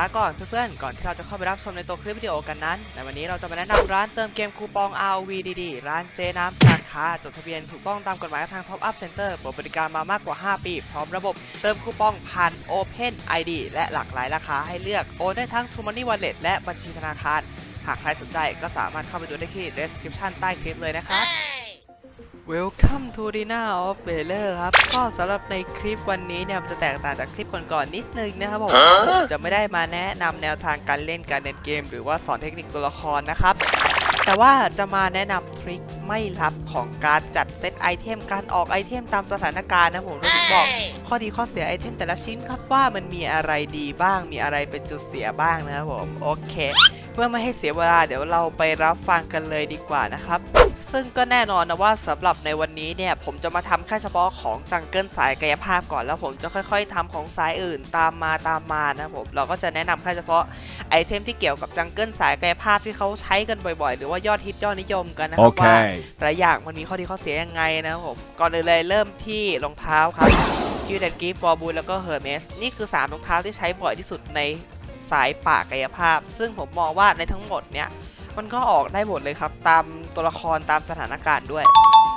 าก่อนเพื่อนๆ ก่อนที่เราจะเข้าไปรับชมในตัวคลิปวิดีโอกันนั้น ในวันนี้เราจะมาแนะนำร้านเติมเกมคูปอง R V ดีๆ ร้านเจน้ำการค้า จดทะเบียนถูกต้องตามกฎหมายทาง Top Up Center เปิดบริการมามากกว่า 5 ปี พร้อมระบบเติมคูปองผ่าน Open ID และหลากหลายราคาให้เลือก โอนได้ทั้ง True Money Wallet และบัญชีธนาคาร หากใครสนใจก็สามารถเข้าไปดูได้ที่ description ใต้คลิปเลยนะครับ Welcome to Dina of b a l e r ครับ ก็สำหรับในคลิปวันนี้เนี่ยมันจะแตกต่างจากคลิปก่อนๆนิดนึงนะครับผมผมจะไม่ได้มาแนะนำแนวทางการเล่นการเล่นเกม หรือว่าสอนเทคนิคตัวละครนะครับ แต่ว่าจะมาแนะนำทริคไม่ลับของการจัดเซตไอเทมการออกไอเทมตามสถานการณ์นะผมเราถึงบอกข้อดีข้อเสียไอเทมแต่ละชิ้นครับว่ามันมีอะไรดีบ้างมีอะไรเป็นจุดเสียบ้างนะครับผมโอเคเพื่อไม่ให้เสียเวลาเดี๋ยวเราไปรับฟังกันเลยดีกว่านะครับซึ่งก็แน่นอนนะว่าสำหรับในวันนี้เนี่ยผมจะมาทำแค่เฉพาะของจังเกิลสายกายภาพก่อนแล้วผมจะค่อย ๆทำของสายอื่นตามมาตามมานะผมเราก็จะแนะนำแค่เฉพาะไอเทมที่เกี่ยวกับจังเกิลสายกายภาพที่เขาใช้กันบ่อยๆ หรือว่ายอดฮิตยอดนิยมกันนะครับว่า Okay. แต่ละอย่างมันมีข้อดีข้อเสียยังไงนะครับผมก่อนอื่นเลยเริ่มที่รองเท้าครับคิวเดนกีฟอร์บูลแล้วก็เฮอร์เมสนี่คือ3รองเท้าที่ใช้บ่อยที่สุดใน สายป่ากายภาพ ซึ่งผมมองว่าในทั้งหมดเนี่ยมันก็ออกได้หมดเลยครับ ตามตัวละครตามสถานการณ์ด้วย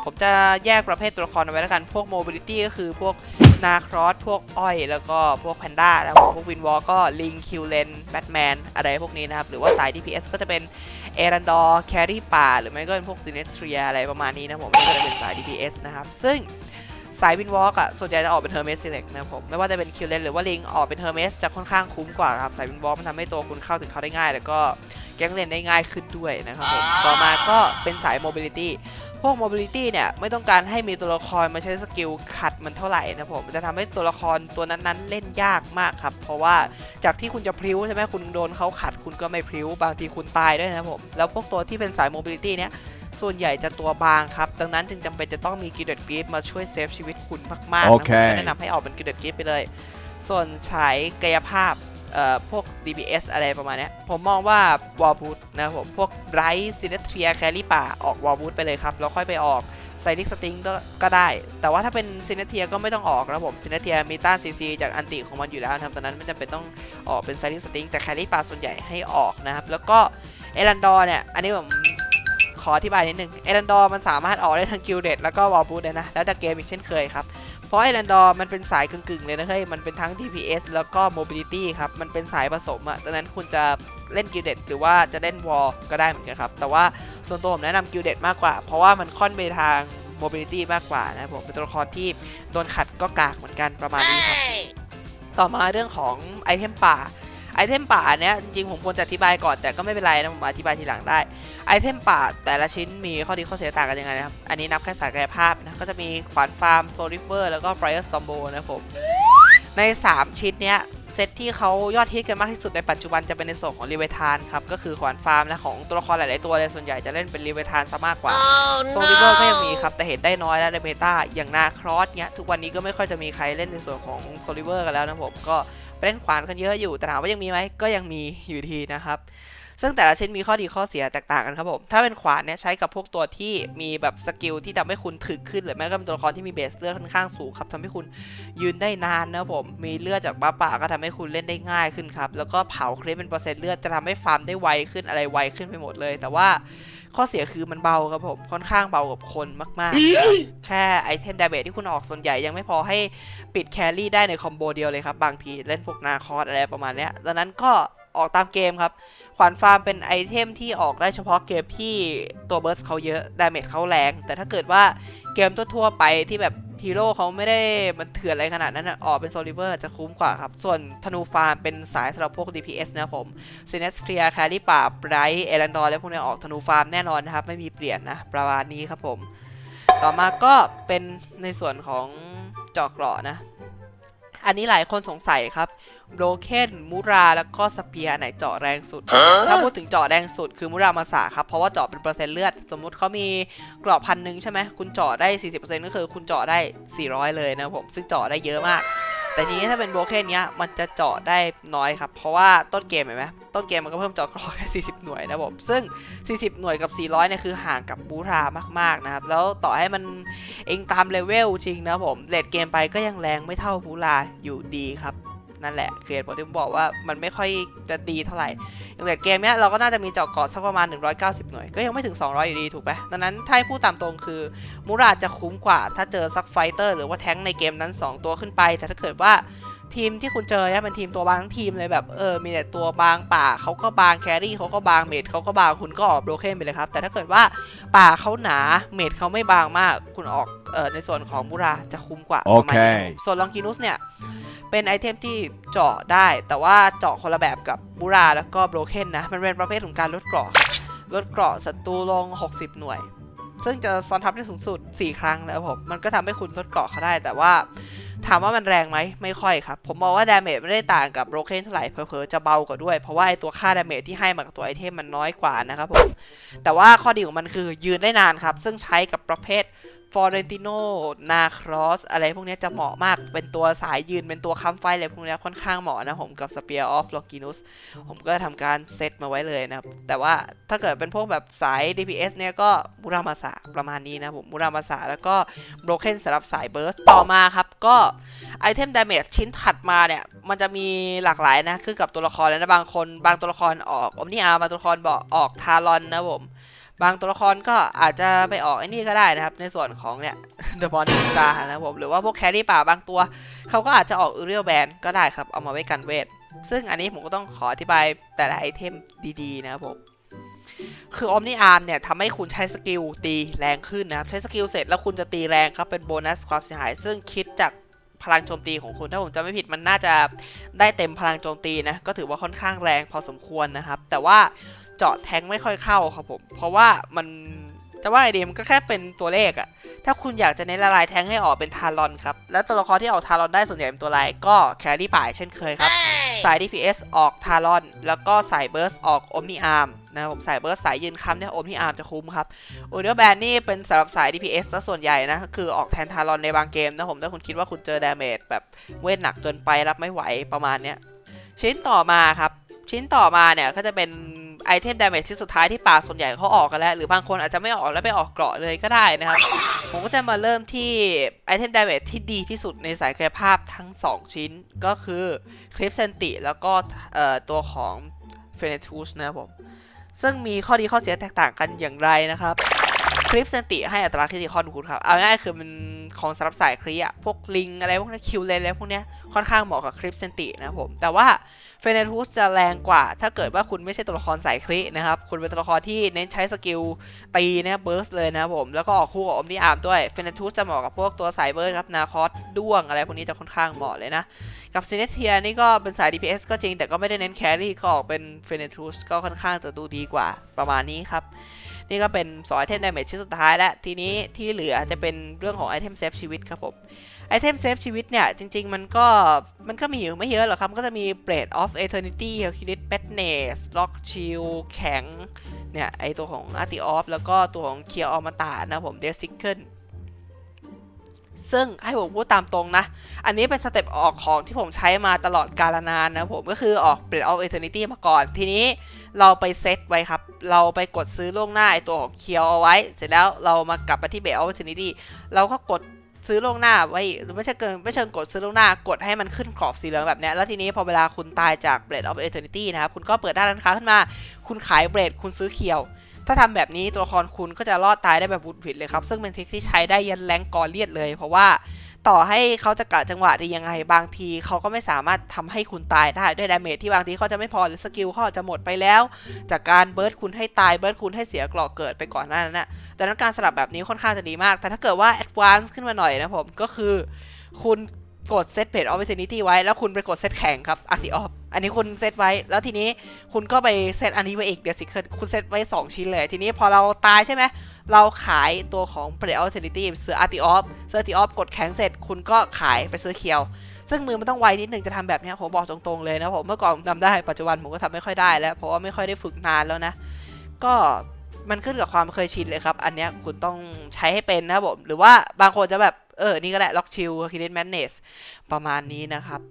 ผมจะแยกประเภทตัวละครเอาไว้แล้วกัน พวกโมบิลิตี้ก็คือพวกนาครอสพวกอ้อย แล้วก็พวกแพนด้าแล้วพวกวินวอลก็ลิงคิวเลนแบทแมนอะไรพวกนี้นะครับ หรือว่าสาย DPS ก็จะเป็นเอรันดอร์แครี่ป่า หรือไม่ก็เป็นพวกซินเนสเทรียอะไรประมาณนี้นะผมก็จะเป็นสาย DPS นะครับ ซึ่ง สายวินวอล์กอะส่วนใหญ่จะออกเป็นเทอร์เมสเซเล็กนะครับผม ไม่ว่าจะเป็นคิวเลนหรือว่าลิงออกเป็นเทอร์เมสจะค่อนข้างคุ้มกว่าครับสายวินวอล์กมันทำให้ตัวคุณเข้าถึงเขาได้ง่าย แล้วก็แก๊งเลนได้ง่ายขึ้นด้วยนะครับผมต่อมาก็เป็นสายโมบิลิตี้ พวก mobility เนี่ยไม่ต้องการให้มีตัวละครมาใช้สกิลขัดมันเท่าไหร่นะผมมันจะทำให้ตัวละครตัวนั้นๆ เล่นยากมากครับ เพราะว่าจากที่คุณจะพริ้วใช่ไหมคุณโดนเขาขัดคุณก็ไม่พริ้ว บางทีคุณตายด้วยนะครับผม แล้วพวกตัวที่เป็นสายโมบิลิตี้เนี้ยส่วนใหญ่จะตัวบางครับ ดังนั้นจึงจำเป็นจะต้องมีกิลเด g กรีฟมาช่วยเซฟชีวิตคุณมากๆนะโอผมเคจะแนะนำให้ออกเป็นกิลเด g กรีฟไปเลย ส่วนฉายกายภาพเอ่อ พวก DBS อะไรประมาณนี้ผมมองว่าวอลบูทนะครับผมพวกไรซ์ซินเทียแครี่ป่าออกวอลบูทไปเลยครับ แล้วค่อยไปออกไซดิกสติงก็ได้ แต่ว่าถ้าเป็นซินเทียก็ไม่ต้องออกนะผมซินเทียมีต้านซีซีจากอันติของมันอยู่แล้วนะครับตอนนั้นไม่จำเป็นต้องออกเป็นไซดิกสติงแต่แครี่ป่าส่วนใหญ่ให้ออกนะครับ แล้วก็เอรันดอร์เนี่ย อันนี้ผมขออธิบายนิดนึงเอรันดอร์มันสามารถออกได้ทั้งกิลเดตแล้วก็วอลบูทเลยนะ แล้วแต่เกมอีกเช่นเคยครับ เพราะไอแลนดอร์มันเป็นสายกึ่งๆเลยนะเฮ้ย มันเป็นทั้ง DPS แล้วก็ Mobility ครับ มันเป็นสายผสมอะ่ะดังนั้นคุณจะเล่นกิลเดตหรือว่าจะเล่นวอลก็ได้เหมือนกันครับ แต่ว่าส่วนตัวผมแนะนำกิลเดตมากกว่า เพราะว่ามันค่อนไปทาง Mobility มากกว่านะครับผมเป็นตัวละครที่โดนขัดก็กากเหมือนกันประมาณนี้ครับ ต่อมาเรื่องของไอเทมป่า ไอเทมป่าเนี้ยจริงผมควรจะอธิบายก่อนแต่ก็ไม่เป็นไรนะผมอธิบายทีหลังได้ ไอเทมป่าแต่ละชิ้นมีข้อดีข้อเสียต่างกันยังไงนะครับ อันนี้นับแค่สายกายภาพนะ ก็จะมีขวานฟาร์มโซลิเวอร์แล้วก็ไฟร์ซอมโบนะครับผม ใน 3 ชิ้นเนี้ยเซตที่เขายอดฮิตกันมากที่สุดในปัจจุบันจะเป็นในส่วนของรีเวทานครับก็คือขวานฟาร์มและของตัวละครหลาย ๆ ตัวเลยส่วนใหญ่จะเล่นเป็นรีเวทานซะมากกว่าโซลิเวอร์ก็ยังมีครับแต่เห็นได้น้อยแล้วในเมตาอย่างนาครอสเนี้ยทุกวันนี้ก็ไม่ค่อยจะมีใครเล่นในส่วนของโซลิเวอร์กันแล้วนะผมก็ เล่นขวานกันเยอะอยู่แต่ถามว่ายังมีไหมก็ยังมีอยู่ทีนะครับ ซึ่งแต่ละชิ้นมีข้อดีข้อเสียแตกต่างกันครับผม ถ้าเป็นขวานเนี่ยใช้กับพวกตัวที่มีแบบสกิลที่ทำให้คุณถึกขึ้นหรือแม้ก็เป็นตัวละครที่มีเบสเลือดค่อนข้างสูงครับทำให้คุณยืนได้นานนะครับผม มีเลือดจากบ้าป่าก็ทำให้คุณเล่นได้ง่ายขึ้นครับ แล้วก็เผาเครปเป็นเปอร์เซ็นต์เลือดจะทำให้ฟาร์มได้ไวขึ้นอะไรไวขึ้นไปหมดเลย แต่ว่าข้อเสียคือมันเบาครับผมค่อนข้างเบากับคนมากๆ แค่ไอเทมดาเมจที่คุณออกส่วนใหญ่ยังไม่พอให้ปิดแครี่ได้ในคอมโบเดียวเลยครับบางทีเล่นพวกนาคอสอะไรประมาณเนี้ยดังนั้นก็ ออกตามเกมครับ ขวานฟาร์มเป็นไอเทมที่ออกได้เฉพาะเกมที่ตัวเบิร์สเขาเยอะดาเมจเขาแรง แต่ถ้าเกิดว่าเกมทั่วๆไปที่แบบฮีโร่เขาไม่ได้มันเถื่อนอะไรขนาดนั้นอะออกเป็นโซลิเวอร์จะคุ้มกว่าครับ ส่วนธนูฟาร์มเป็นสายสำหรับพวก DPS นะผมซินเนสเทียแคลรี่ป่าไบรท์เอรันดอร์และพวกนี้ออกธนูฟาร์มแน่นอนนะครับ ไม่มีเปลี่ยนนะ ประมาณนี้ครับผม ต่อมาก็เป็นในส่วนของจาะเกราะนะ อันนี้หลายคนสงสัยครับโบรเคนมูราแล้วก็สเปียร์ไหนเจาะแรงสุด ถ้าพูดถึงเจาะแรงสุดคือมูรามาสาครับ เพราะว่าเจาะเป็นเปอร์เซ็นต์เลือด สมมุติเขามีกรอบพันหนึ่งใช่ไหมคุณเจาะได้ 40%ก็คือคุณเจาะได้ 400 เลยนะครับผม ซึ่งเจาะได้เยอะมาก แต่ทีนี้ถ้าเป็นโบเคนเนี้ยมันจะเจาะได้น้อยครับ เพราะว่าต้นเกมเห็นไหมต้นเกมมันก็เพิ่มเจาะกรอแค่40 หน่วยนะผมซึ่ง 40 หน่วยกับ 400เนี่ยคือห่างกับบูรามากๆนะครับ แล้วต่อให้มันเองตามเลเวลจริงนะผมเลดเกมไปก็ยังแรงไม่เท่าบูราอยู่ดีครับ นั่นแหละคือเหตุผลที่ผมบอกว่ามันไม่ค่อยจะดีเท่าไหร่อย่างแต่เกมเนี้ยเราก็น่าจะมีเจาะเกาะสักประมาณ 190 หน่วย ก็ยังไม่ถึง 200 อยู่ดีถูกไหมดังนั้นถ้าให้พูดตามตรงคือมูราจะคุ้มกว่า ถ้าเจอซักไฟเตอร์หรือว่าแท้งค์ในเกมนั้น 2 ตัวขึ้นไป แต่ถ้าเกิดว่าทีมที่คุณเจอเนี่ยเป็นทีมตัวบางทั้งทีมเลยแบบเออมีแต่ตัวบางป่าเขาก็บางแครี่เขาก็บางเมดเขาก็บางคุณก็ออกโบรเคนไปเลยครับ แต่ถ้าเกิดว่าป่าเขาหนาเมดเขาไม่บางมาก คุณออกเออในส่วนของมูราจะคุ้มกว่าประมาณนี้ครับส่วนลองกินุสเนี่ย เป็นไอเทมที่เจาะได้ แต่ว่าเจาะคนละแบบกับบูราแล้วก็โบรเคนนะ มันเป็นประเภทของการลดเกราะลดเกราะศัตรูลง 60 หน่วย ซึ่งจะซ้อนทับได้สูงสุด 4 ครั้งนะครับผม มันก็ทำให้คุณลดเกราะเขาได้ แต่ว่าถามว่ามันแรงไหมไม่ค่อยครับ ผมมองว่าดาเมจไม่ได้ต่างกับโบรเคนเท่าไหร่เผลอๆจะเบากว่าด้วย เพราะว่าไอตัวค่าดาเมจที่ให้มากับตัวไอเทมมันน้อยกว่านะครับผม แต่ว่าข้อดีของมันคือยืนได้นานครับ ซึ่งใช้กับประเภท ฟอร์เรนติโนนาครอสอะไรพวกนี้จะเหมาะมากเป็นตัวสายยืนเป็นตัวค้ำไฟอะไรพวกนี้ค่อนข้างเหมาะนะผมกับ Spear of Longinus ผมก็ทำการเซตมาไว้เลยนะครับ แต่ว่าถ้าเกิดเป็นพวกแบบสาย DPS เนี่ยก็มุรามาสะประมาณนี้นะผมมุรามาสะแล้วก็ Broken สำหรับสายเบิร์สต่อมาครับ ก็ไอเทมดาเมจชิ้นถัดมาเนี่ย มันจะมีหลากหลายนะขึ้นกับตัวละครแล้วนะบางคนบางตัวละครออกอมนิอาบางตัวละครบอกออกทารอนนะผม บางตัวละครก็อาจจะไปออกไอ้นี่ก็ได้นะครับ ในส่วนของเนี่ย The Morning Star นะครับผมหรือว่าพวกแครี่ป่าบางตัว เขาก็อาจจะออก u r i e l Band ก็ได้ครับ เอามาไว้กันเวท ซึ่งอันนี้ผมก็ต้องขออธิบายแต่ละไอเทมดีๆนะครับผมคือ Omni Arm เนี่ยทำให้คุณใช้สกิลตีแรงขึ้นนะครับ ใช้สกิลเสร็จแล้วคุณจะตีแรงครับ เป็นโบนัสความเสียหาย ซึ่งคิดจากพลังโจมตีของคุณถ้าผมจำไม่ผิดมันน่าจะได้เต็มพลังโจมตีนะ ก็ถือว่าค่อนข้างแรงพอสมควรนะครับ แต่ว่า เจาะแทงไม่ค่อยเข้าครับผม เพราะว่ามันจะว่าไอเดียมันก็แค่เป็นตัวเลขอะถ้าคุณอยากจะเน้นละลายแทงให้ออกเป็นทารอนครับ และตัวละครที่ออกทารอนได้ส่วนใหญ่เป็นตัวลายก็แครี่ป่ายเช่นเคยครับ สาย DPS ออกทารอน แล้วก็สายเบิร์สออกอมนิอาร์มนะครับผมสายเบิร์สสายยืนค้ำเนี่ยอมนิอาร์มจะคุ้มครับโอเดอร์แบนนี่เป็นสำหรับสาย DPS ซะส่วนใหญ่นะ คือออกแทนทารอนในบางเกมนะผมถ้าคุณคิดว่าคุณเจอดาเมจแบบเวทหนักเกินไปรับไม่ไหวประมาณเนี้ยชิ้นต่อมาครับ ชิ้นต่อมาเนี่ยก็จะเป็นไอเทมดาเมจชิ้นสุดท้ายที่ป่าส่วนใหญ่เขาออกกันแล้ว หรือบางคนอาจจะไม่ออกแล้วไปออกเกราะเลยก็ได้นะครับ ผมก็จะมาเริ่มที่ไอเทมดาเมจที่ดีที่สุดในสายกายภาพทั้ง 2 ชิ้นก็คือคลิปเซนติแล้วก็ตัวของเฟเนทูสนะครับผมซึ่งมีข้อดีข้อเสียแตกต่างกันอย่างไรนะครับ คลิปเซนติให้อัตราคริติคอนคุณครับ เอาง่ายๆคือมันของสำหรับสายครีอะพวกลิงอะไรพวกนี้คิวเลนอะไรพวกเนี้ยค่อนข้างเหมาะกับคลิปเซนตินะผม แต่ว่าเฟเนทูสจะแรงกว่า ถ้าเกิดว่าคุณไม่ใช่ตัวละครสายครีนะครับ คุณเป็นตัวละครที่เน้นใช้สกิลตีนะเบิร์สเลยนะผม แล้วก็ออกคู่กับอมนิอาร์มด้วยเฟเนทูสจะเหมาะกับพวกตัวสายเบิร์สครับนาคอสด้วงอะไรพวกนี้จะค่อนข้างเหมาะเลยนะ กับซินเนเทียนี่ก็เป็นสาย DPS ก็จริงแต่ก็ไม่ได้เน้นแครี่ก็ออกเป็นเฟเนทูสก็ค่อนข้างจะดูดีกว่าประมาณนี้ครับ นี่ก็เป็น2ไอเทมดาเมจชิ้นสุดท้ายแล้วทีนี้ที่เหลือจะเป็นเรื่องของไอเทมเซฟชีวิตครับผมไอเทมเซฟชีวิตเนี่ย จริง ๆ มันก็มันก็มีอยู่ไม่เยอะหรอกครับมันก็จะมี Blade of Eternity h e l k i l i t Badness Lock Shield แข็ง เนี่ย ไอตัวของ a r t i o f แล้วก็ตัวของ k i e r a u m a t a นะผม d e s i c l e ซึ่งให้ผมพูดตามตรงนะ อันนี้เป็นสเต็ปออกของที่ผมใช้มาตลอดกาลนานนะผม ก็คือออก Blade of Eternity มาก่อนทีนี้ เราไปเซตไว้ครับ เราไปกดซื้อล่วงหน้าไอตัวของเคียวเอาไว้ เสร็จแล้วเรามากลับมาที่ Blade of Eternity เราก็กดซื้อล่วงหน้าไว้หรือไม่ใช่เกินไม่เชิงกดซื้อล่วงหน้ากดให้มันขึ้นกรอบสีเหลืองแบบนี้แล้วทีนี้พอเวลาคุณตายจาก Blade of Eternity นะครับ คุณก็เปิดด้านร้านค้าขึ้นมา คุณขายเบรดคุณซื้อเคียว ถ้าทำแบบนี้ตัวละครคุณก็จะรอดตายได้แบบบุดหวิดเลยครับ ซึ่งเป็นทริคที่ใช้ได้ยันแรงกอเลียดเลย เพราะว่า ต่อให้เขาจะกะจังหวะดียังไง บางทีเขาก็ไม่สามารถทำให้คุณตายได้ด้วยดาเมจที่บางทีเขาจะไม่พอหรือสกิลเขาจะหมดไปแล้ว จากการเบิร์ดคุณให้ตายเบิร์ดคุณให้เสียกรอกเกิดไปก่อนหน้านั้นนะดังนั้นการสลับแบบนี้ค่อนข้างจะดีมาก แต่ถ้าเกิดว่าแอดวานซ์ขึ้นมาหน่อยนะผมก็คือ คุณ กดเซตเพจออฟเวอร์นิตี้ไว้ แล้วคุณไปกดเซตแข่งครับอาร์ติออฟอันนี้คุณเซตไว้ แล้วทีนี้คุณก็ไปเซตอันนี้ไว้อีกเดี๋ยวสิคุณเซตไว้ 2 ชิ้นเลย ทีนี้พอเราตายใช่ไหม เราขายตัวของ Play Alternative ซื้อ a r t i o f ซื้อ a r t i o f กดแข็งเสร็จ คุณก็ขายไปซื้อเคียว ซึ่งมือมันต้องไวนิดนึงจะทำแบบนี้ผมบอกตรงๆเลยนะผมเมื่อก่อนทำได้ปัจจุบันผมก็ทำไม่ค่อยได้แล้ว เพราะว่าไม่ค่อยได้ฝึกนานแล้วนะ ก็มันขึ้นกับความเคยชินเลยครับ อันนี้คุณต้องใช้ให้เป็นนะผมหรือว่าบางคนจะแบบ เออ นี่ก็แหละล็อกชิลคิดเ madness ประมาณนี้นะครับ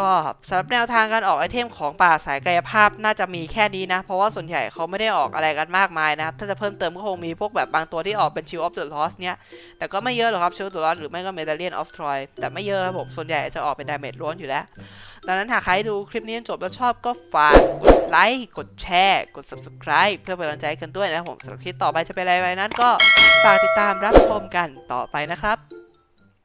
ก็สำหรับแนวทางการออกไอเทมของป่าสายกายภาพน่าจะมีแค่นี้นะ เพราะว่าส่วนใหญ่เขาไม่ได้ออกอะไรกันมากมายนะครับ ถ้าจะเพิ่มเติมก็คงมีพวกแบบบางตัวที่ออกเป็น Shield of the Lost เนี่ยแต่ก็ไม่เยอะหรอกครับ Shield of the Lost หรือไม่ก็ Medallion of Troy แต่ไม่เยอะครับผม ส่วนใหญ่จะออกเป็น damage ล้วนอยู่แล้ว ดังนั้นหากใครดูคลิปนี้จบแล้วชอบก็ฝากกดไลค์ กดแชร์ กด subscribe เพื่อเป็นกำลังใจกันด้วยนะครับผมสำหรับคลิปต่อไปจะเป็นอะไรไปนั้นก็ฝากติดตามรับชมกันต่อไปนะครับ